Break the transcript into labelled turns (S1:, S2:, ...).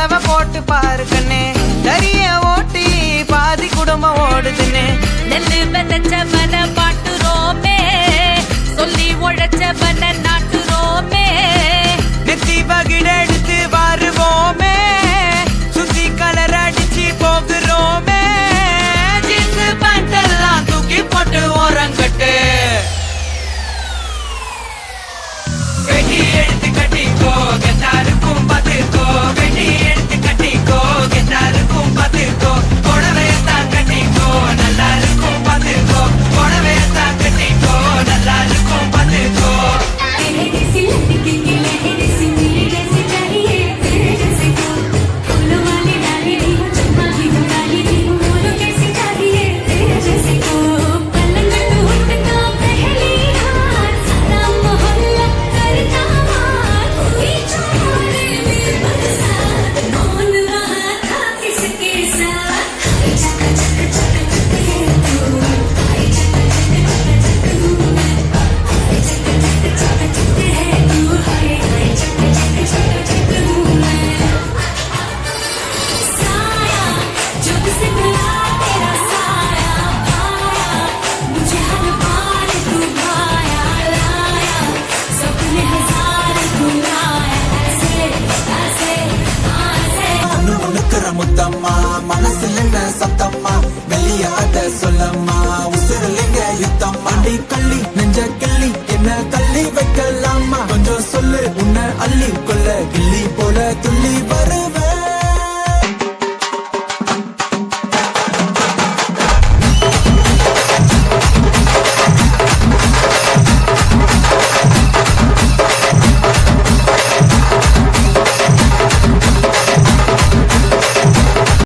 S1: புடவை போட்டு பாருக்கண்ணே தரிய ஓட்டி பாதி குடும்பம் ஓடுதுன்னு.
S2: நெல்லு விதைச்சவன பாட்டுறோமே. சொல்லி உழைச்சவன நாட்டுறோமே.
S1: நெத்தி பகிட எடுத்து வருவோமே. சுத்தி கலர் அடிச்சு போகிறோமே. ஜிந்து பேண்டெல்லாம் தூக்கி போட்டு ஓரங்கட்டு. கட்டி எடுத்து கட்டிக்கோ. எல்லாருக்கும்
S3: சத்தம்மா. வெளிய அத சொல்லம்மா. உசுரலிங்க யுத்தம் அண்டி கள்ளி நெஞ்ச கிள்ளி என்ன தள்ளி வைக்கலாமா கொஞ்சம் சொல்லு உன்னை அள்ளி கொள்ள கிள்ளி போல துள்ளி வருவ